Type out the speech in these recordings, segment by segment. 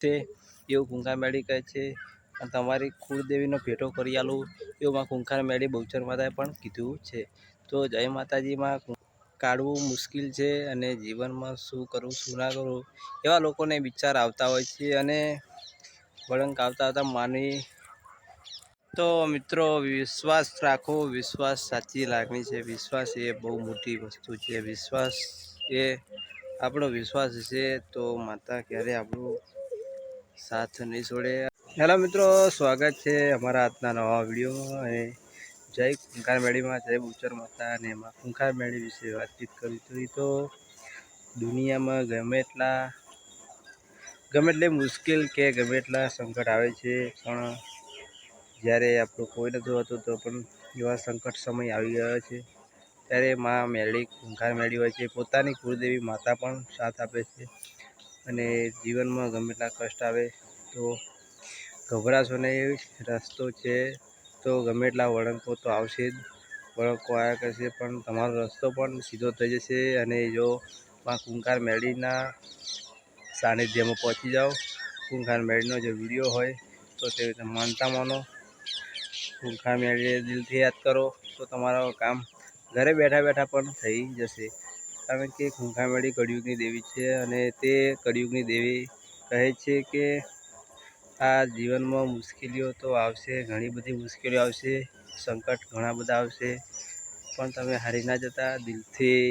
છે, એવું કુંકાર મેળી કહે છે. અને તમારી કુળદેવીનો ભેટો કરી આલું, એવું માં કુંકાર મેળી બહુચર માતાએ પણ કીધું છે. તો જય માતાજીમાં કાઢવું મુશ્કેલ છે અને જીવનમાં શું કરવું શું ના કરવું એવા લોકોને વિચાર આવતા હોય છે અને વળંક આવતા આવતા માનવી. તો મિત્રો, વિશ્વાસ રાખો, વિશ્વાસ સાચી લાગણી છે. વિશ્વાસ એ બહુ મોટી વસ્તુ છે. વિશ્વાસ એ આપણો વિશ્વાસ છે. તો માતા, ક્યારે આપણું સાથ નહીં છોડે. હેલો મિત્રો, સ્વાગત છે અમારા આજના નવા વિડીયોમાં જય કુંખાર મેળીમાં જય બુચર માતા અને એમાં કુંખાર મેળી વિશે વાતચીત કરી હતી. તો દુનિયામાં ગમે એટલા, ગમે એટલે મુશ્કેલ કે ગમે એટલા સંકટ આવે છે, પણ જ્યારે આપણું કોઈ નથી હતું તો પણ એવા સંકટ સમય આવી ગયો છે. ત્યારે મા મેળી ખુંખાર મેળી હોય છે. પોતાની કુળદેવી માતા પણ સાથ આપે છે. અને જીવનમાં ગમે એટલા કષ્ટ આવે તો ગભરાશો નહીં, રસ્તો છે તો ગમે એટલા વળંકો તો આવશે જ. વળંકો આવ્યા કરશે પણ તમારો રસ્તો પણ સીધો થઈ જશે અને જો માં કુંકાર મેળીના સાનિધ્યમાં પહોંચી જાઓ કુંકાર મેળીનો જે વીડિયો હોય તો તે રીતે માનતા માનો. કુંકાર મેળીને દિલથી યાદ કરો તો તમારો કામ ઘરે બેઠા બેઠા પણ થઈ જશે. કારણ કે ખૂંખા મેળી કળિયુગની દેવી છે અને તે કળિયુગની દેવી કહે છે કે આ જીવનમાં મુશ્કેલીઓ તો આવશે, ઘણી બધી મુશ્કેલીઓ આવશે, સંકટ ઘણા બધા આવશે, પણ તમે હારી ના જતા દિલથી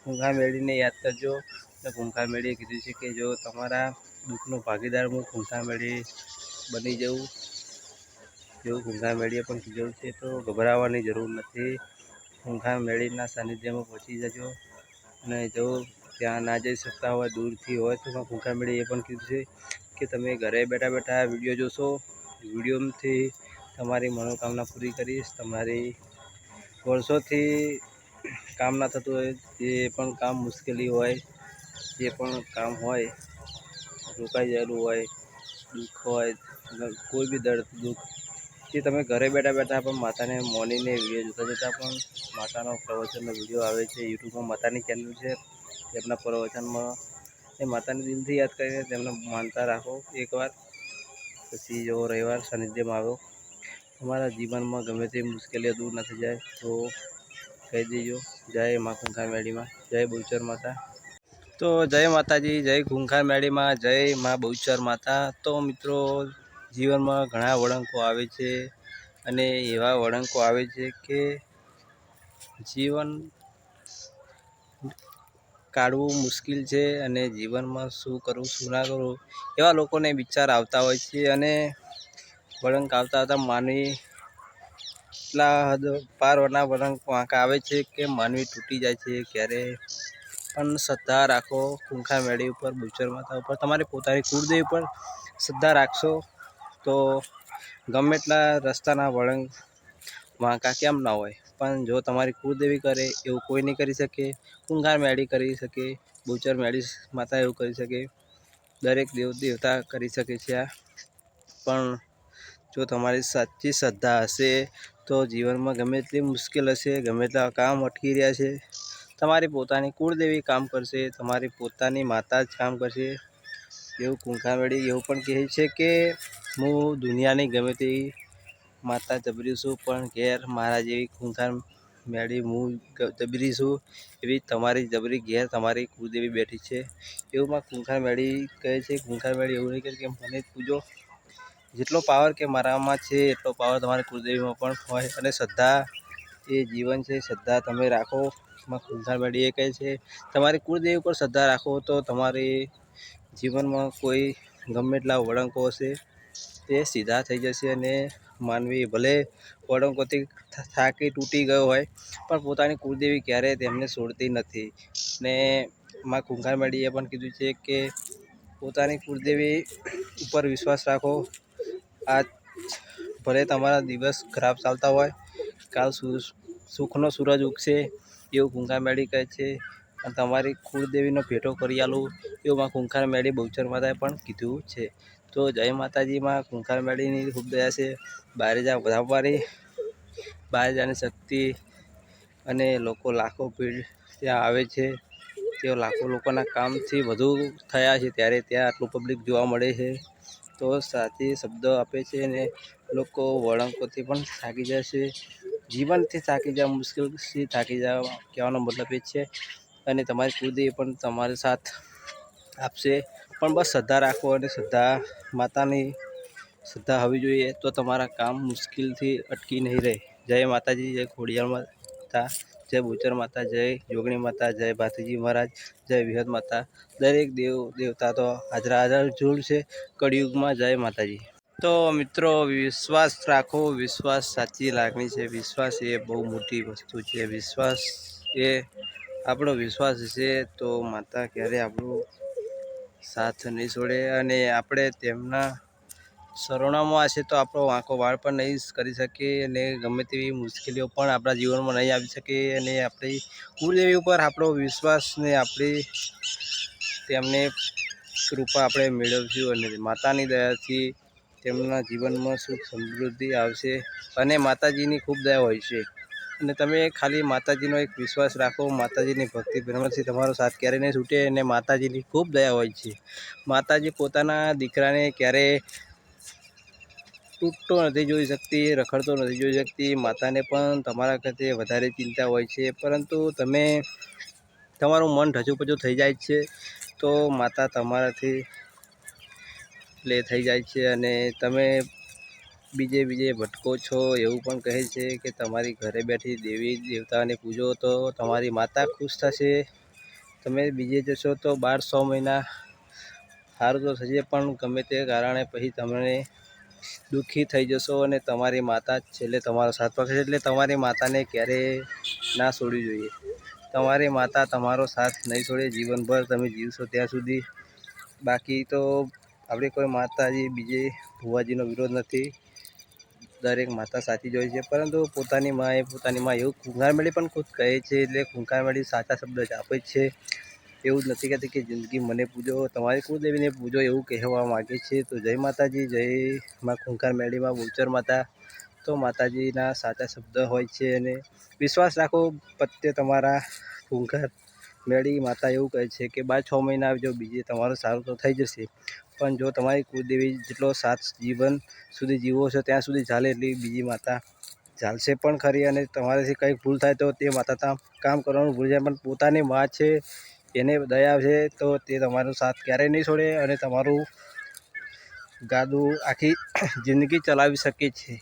ખૂંખા મેળીને યાદ કરજો. અને ખૂંખા કીધું છે કે જો તમારા દુઃખનો ભાગીદાર હું ખૂંખા બની જાઉં જેવું ખૂંખા મેળીએ પણ કીધું છે તો ગભરાવાની જરૂર નથી. ખૂંખા મેળીના સાનિધ્યમાં પહોંચી જજો. અને જો ત્યાં ના જઈ શકતા હોય, દૂરથી હોય તો ખૂંખા મેળી એ પણ કીધું છે કે તમે ઘરે બેઠા બેઠા વીડિયો જોશો. વિડીયોથી તમારી મનોકામના પૂરી કરીશ. તમારી વર્ષોથી કામ ના થતું હોય, જે પણ કામ મુશ્કેલી હોય, જે પણ કામ હોય, રોકાઈ ગયેલું હોય, દુઃખ હોય, કોઈ બી દર્દ, દુઃખ જે તમે ઘરે બેઠા બેઠા પણ માતાને મોનીને વીડિયો જોતા જોતા પણ માતાનો પ્રવચનનો વીડિયો આવે છે. યુટ્યુબમાં માતાની ચેનલ છે. તેમના પ્રવચનમાં એ માતાને દિલથી યાદ કરીને તેમને માનતા રાખો. એકવાર પછી જો રવિવાર સાનિધ્યમાં આવ્યો. તમારા જીવનમાં ગમે તે મુશ્કેલીઓ દૂર નથી જાય તો કહી દેજો. જય મા ખૂંખાર મેળીમાં. જય બહુચર માતા. તો જય માતાજી, જય ખૂંખાર મેળીમાં, જય મા બહુચર માતા. તો મિત્રો જીવનમાં ઘણા વળંકો આવે છે અને એવા વળંકો આવે છે કે જીવન કાઢવું મુશ્કેલ છે અને જીવનમાં શું કરવું, શું ના કરવું, એવા લોકોને વિચાર આવતા હોય છે અને વળંક આવતા આવતા માનવી એટલા હદ પારના વળંક વાંકા આવે છે કે માનવી તૂટી જાય છે. ક્યારે પણ શ્રદ્ધા રાખો કુંખા મેળી ઉપર બુચર માતા ઉપર, તમારી પોતાની કુળદેવી ઉપર શ્રદ્ધા રાખશો તો ગમે એટલા રસ્તાના વળંગ વાંકા કેમ ના હોય, પણ જો તમારી કુળદેવી કરે એવું કોઈ નહીં કરી શકે કુંગાર મેળી કરી શકે, બુચર મેળી માતા એવું કરી શકે, દરેક દેવ દેવતા કરી શકે છે આ. પણ જો તમારી સાચી શ્રદ્ધા હશે, તો જીવનમાં ગમે તેટલી મુશ્કેલ હશે, ગમે તેટલા કામ અટકી રહ્યા છે, તમારી પોતાની કુળદેવી કામ કરશે, તમારી પોતાની માતા જ કામ કરશે, એવું કુંખાવેડી એવું પણ કહે છે કે હું દુનિયાની ગમે તેવી માતા જબરી છું, પણ ઘેર મારા જેવી ખૂંખાર મેળી હું જબરી છું એવી તમારી જબરી ઘેર તમારી કુળદેવી બેઠી છે. એવું માં ખૂંખાર મેળી કહે છે, ખૂંખાર મેળી એવું નહીં કહે કે મને પૂજો. જેટલો પાવર કે મારામાં છે, એટલો પાવર તમારી કુળદેવીમાં પણ હોય અને શ્રદ્ધા એ જીવન છે, શ્રદ્ધા તમે રાખો. માં ખૂંખાર મેળી એ કહે છે, તમારી કુળદેવી પર શ્રદ્ધા રાખો તો તમારી જીવનમાં કોઈ ગમે એટલા વળંકો હશે. તે સીધા થઈ જશે અને માનવી ભલે વળંકોથી થાકી તૂટી ગયો હોય, પણ પોતાની કુળદેવી ક્યારેય તેમને છોડતી નથી. ને માં કુંખાર મેળીએ પણ કીધું છે કે પોતાની કુળદેવી ઉપર વિશ્વાસ રાખો. આજ ભલે તમારા દિવસ ખરાબ ચાલતા હોય, કાલ સુખનો સૂરજ ઉગશે એવું ખૂંખાર મેળી કહે છે. અને તમારી કુળદેવીનો ભેટો કરી આલું એવું માં કુંખાર મેળી બહુચર માતાએ પણ કીધું છે. તો જય માતાજીમાં કુંખાર મેળીની ખૂબ દયા છે. બહાર જા વધારવાની બહાર જવાની શક્તિ અને લોકો લાખો ભીડ ત્યાં આવે છે. તેઓ લાખો લોકોના કામથી વધુ થયા છે ત્યારે ત્યાં આટલું પબ્લિક જોવા મળે છે. તો સાચી શબ્દો આપે છે અને લોકો વળંકોથી પણ થાકી જાય છે. જીવનથી થાકી જવા મુશ્કેલથી થાકી જવા કહેવાનો મતલબ એ છે. અને તમારી કુળદેવી પણ તમારી સાથ આપશે. પણ બસ શ્રદ્ધા રાખો અને શ્રદ્ધા માતાની શ્રદ્ધા હોવી જોઈએ તો તમારા કામ મુશ્કેલથી અટકી નહીં રહે. જય માતાજી, જય ખોડિયાર માતા, જય બુચર માતા, જય જોગણી માતા, જય ભાતીજી મહારાજ, જય વિહદ માતા. દરેક દેવ દેવતા તો હાજરા હાજર જરૂર છે. કળિયુગમાં જય માતાજી. તો મિત્રો, વિશ્વાસ રાખો. વિશ્વાસ સાચી લાગણી છે. વિશ્વાસ એ બહુ મોટી વસ્તુ છે. વિશ્વાસ એ આપણો વિશ્વાસ છે તો માતા ક્યારે આપણું સાથ નહીં છોડે અને આપણે તેમના શરણામાં હશે તો આપણો વાંકો વાળ પણ નહીં કરી શકીએ અને ગમે તેવી મુશ્કેલીઓ પણ આપણા જીવનમાં નહીં આવી શકે અને આપણી કુળદેવી ઉપર આપણો વિશ્વાસને આપણી તેમને કૃપા આપણે મેળવશું અને માતાની દયાથી તેમના જીવનમાં સુખ સમૃદ્ધિ આવશે અને માતાજીની ખૂબ દયા હોય છે. અને તમે ખાલી માતાજીનો એક વિશ્વાસ રાખો, માતાજીની ભક્તિ ભ્રમણથી તમારો સાથ ક્યારેય નહીં છૂટે અને માતાજીની ખૂબ દયા હોય છે. માતાજી પોતાના દીકરાને ક્યારેય તૂટતો નથી જોઈ શકતી, રખડતો નથી જોઈ શકતી. માતાને પણ તમારા કરતે વધારે ચિંતા હોય છે. પરંતુ તમે, તમારું મન ઢચુપચું થઈ જાય છે, તો માતા તમારાથી પ્લે થઈ જાય છે અને તમે બીજે બીજે ભટકો છો એવું પણ કહે છે કે તમારી ઘરે બેઠી દેવી દેવતાને પૂજો તો તમારી માતા ખુશ થશે. તમે બીજે જશો તો બાર સો મહિના સારું તો થશે, પણ ગમે તે કારણે પછી તમને દુઃખી થઈ જશો અને તમારી માતા છેલ્લે તમારો સાથ પકડશે એટલે તમારી માતાને ક્યારેય ના છોડવી જોઈએ. તમારી માતા તમારો સાથ નહીં છોડે, જીવનભર તમે જીવશો ત્યાં સુધી. બાકી તો આપણે કોઈ માતાજી, બીજે ભુવાજીનો વિરોધ નથી. દરેક માતા સાચી જ હોય છે. પરંતુ પોતાની માએ પોતાની માં એવું ખૂંખારમેળી પણ ખુદ કહે છે, એટલે ખૂંખાર મેળી સાચા શબ્દ જ આપે છે. એવું જ નથી કહેતી કે જિંદગી મને પૂજો, તમારી કુળદેવીને પૂજો એવું કહેવા માગે છે. તો જય માતાજી, જય માં ખૂંખાર મેળીમાં બહુચર માતા. તો માતાજીના સાચા શબ્દ હોય છે અને વિશ્વાસ રાખો, પ્રત્યે તમારા ખૂંખાર મેળી માતા એવું કહે છે કે, બાર છ મહિના આવજો, બીજે તમારું સારું તો થઈ જશે. પણ જો તમારી કુળદેવી જેટલો સાથ જીવન સુધી જીવો છો, ત્યાં સુધી ચાલે એટલી બીજી માતા ચાલશે પણ ખરી અને તમારાથી કંઈક ભૂલ થાય તો તે માતા ત્યાં કામ કરવાનું ભૂલી જાય. પણ પોતાની માં છે, એને દયા છે, તો તે તમારો સાથ ક્યારેય નહીં છોડે અને તમારું ગાદું આખી જિંદગી ચલાવી શકે છે.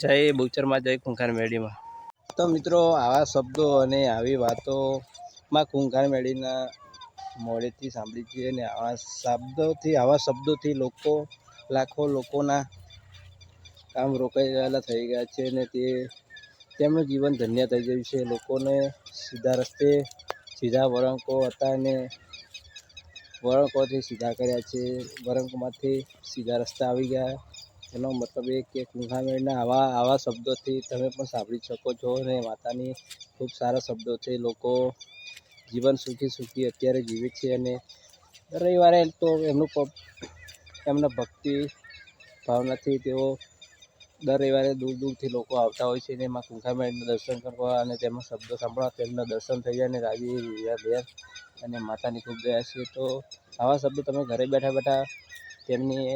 જય બુચરમાં જય ખૂંખાર મેળીમાં. તો મિત્રો, આવા શબ્દો અને આવી વાતોમાં કુંખાર મેળીના મોડેથી સાંભળી છે અને આવા શબ્દોથી આવા શબ્દોથી લોકો, લાખો લોકોના કામ રોકાઈ ગયેલા થઈ ગયા છે અને તે, તેમનું જીવન ધન્ય થઈ ગયું છે. લોકોને સીધા રસ્તે સીધા વળંકો હતા અને વળંકોથી સીધા કર્યા છે. વળંકમાંથી સીધા રસ્તા આવી ગયા. એનો મતલબ એ કે કુંભામેળના આવા આવા શબ્દોથી તમે પણ સાંભળી શકો છો અને માતાની ખૂબ સારા શબ્દોથી લોકો જીવન સુખી સુખી અત્યારે જીવે છે અને રવિવારે તો એમનું એમના ભક્તિ ભાવનાથી તેઓ દર રવિવારે દૂર દૂરથી લોકો આવતા હોય છે અને એમાં કુંખામેળના દર્શન કરવા અને તેમાં શબ્દો સાંભળવા, તેમના દર્શન થઈ જાય અને રાજી ભેર અને માતાની ખૂબ દયા છે. તો આવા શબ્દો તમે ઘરે બેઠા બેઠા તેમની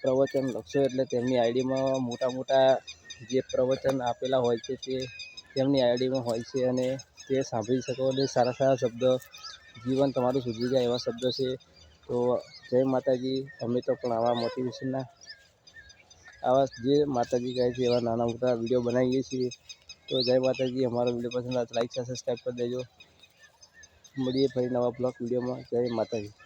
પ્રવચન લખશો એટલે તેમની આઈડીમાં મોટા મોટા જે પ્રવચન આપેલા હોય છે તે તેમની આઈડીમાં હોય છે અને તે સાંભળી શકો અને સારા સારા શબ્દ, જીવન તમારું સુધરી જાય એવા શબ્દો છે. તો જય માતાજી, અમે તો પણ આવા મોટિવેશનના આવા જે માતાજી કહે છે એવા નાના મોટા વીડિયો બનાવીએ છીએ. તો જય માતાજી, અમારો વીડિયો પસંદ આવે લાઈક સબસ્ક્રાઈબ કરી દેજો. મળીએ ફરી નવા બ્લોગ વિડીયોમાં. જય માતાજી.